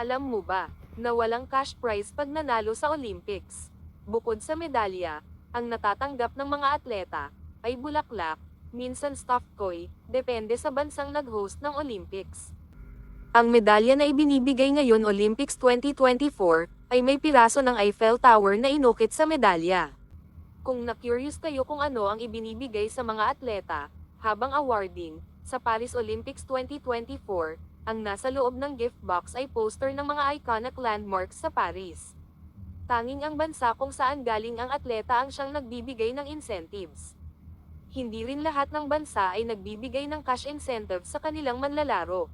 Alam mo ba, na walang cash prize pag nanalo sa Olympics? Bukod sa medalya, ang natatanggap ng mga atleta, ay bulaklak, minsan stuffed toy, depende sa bansang nag-host ng Olympics. Ang medalya na ibinibigay ngayon Olympics 2024, ay may piraso ng Eiffel Tower na inukit sa medalya. Kung na-curious kayo kung ano ang ibinibigay sa mga atleta, habang awarding, sa Paris Olympics 2024, ang nasa loob ng gift box ay poster ng mga iconic landmarks sa Paris. Tanging ang bansa kung saan galing ang atleta ang siyang nagbibigay ng incentives. Hindi rin lahat ng bansa ay nagbibigay ng cash incentives sa kanilang manlalaro.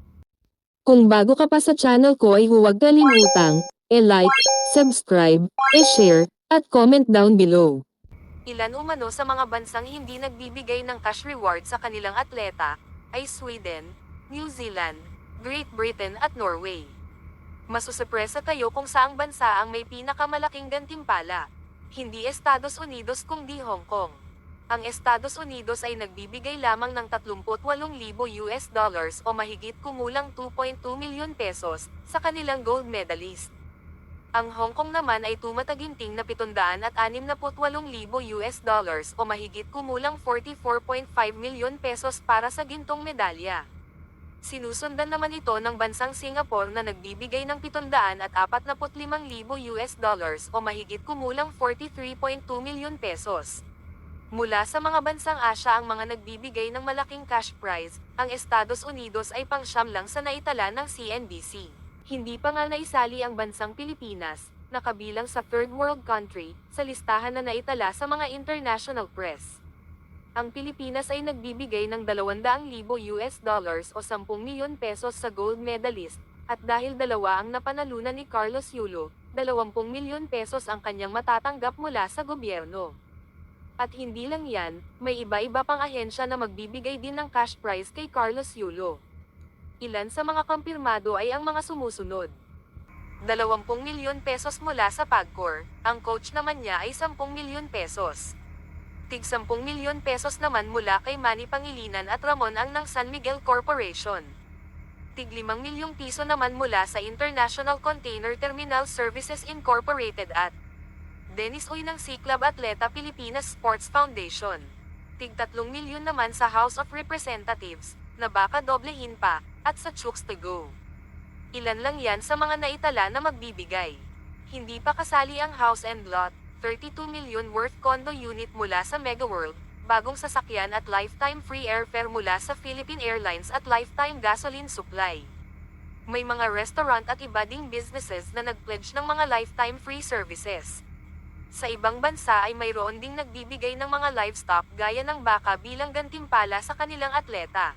Kung bago ka pa sa channel ko ay huwag kalimutang i-like, subscribe, i-share, at comment down below. Ilan umano sa mga bansang hindi nagbibigay ng cash reward sa kanilang atleta, ay Sweden, New Zealand, Great Britain at Norway. Masusupresa kayo kung saang bansa ang may pinakamalaking gantimpala. Hindi Estados Unidos kundi Hong Kong. Ang Estados Unidos ay nagbibigay lamang ng 38,000 US dollars o mahigit kumulang 2.2 milyon pesos sa kanilang gold medalist. Ang Hong Kong naman ay tumataginting na 768,000 US dollars o mahigit kumulang 44.5 milyon pesos para sa gintong medalya. Sinusundan naman ito ng bansang Singapore na nagbibigay ng 745,000 US dollars o mahigit kumulang 43.2 milyon pesos. Mula sa mga bansang Asya ang mga nagbibigay ng malaking cash prize, ang Estados Unidos ay pangsyam lang sa naitala ng CNBC. Hindi pa nga naisali ang bansang Pilipinas, na kabilang sa third world country, sa listahan na naitala sa mga international press. Ang Pilipinas ay nagbibigay ng 200,000 US dollars o 10 milyon pesos sa gold medalist, at dahil dalawa ang napanalunan ni Carlos Yulo, 20 milyon pesos ang kanyang matatanggap mula sa gobyerno. At hindi lang yan, may iba-iba pang ahensya na magbibigay din ng cash prize kay Carlos Yulo. Ilan sa mga kumpirmado ay ang mga sumusunod. 20 milyon pesos mula sa Pagcor, ang coach naman niya ay 10 milyon pesos. Tig 10 milyon pesos naman mula kay Manny Pangilinan at Ramon ang ng San Miguel Corporation. Tig 5 milyong piso naman mula sa International Container Terminal Services Incorporated at Dennis Uy ng Sea Club Atleta Pilipinas Sports Foundation. Tig 3 milyon naman sa House of Representatives, na baka doblehin pa, at sa Chooks to Go. Ilan lang yan sa mga naitala na magbibigay. Hindi pa kasali ang house and lot, 32 million worth condo unit mula sa Mega World, bagong sasakyan at lifetime free airfare mula sa Philippine Airlines at lifetime gasoline supply. May mga restaurant at iba ding businesses na nag-pledge ng mga lifetime free services. Sa ibang bansa ay mayroon ding nagbibigay ng mga livestock gaya ng baka bilang gantimpala sa kanilang atleta.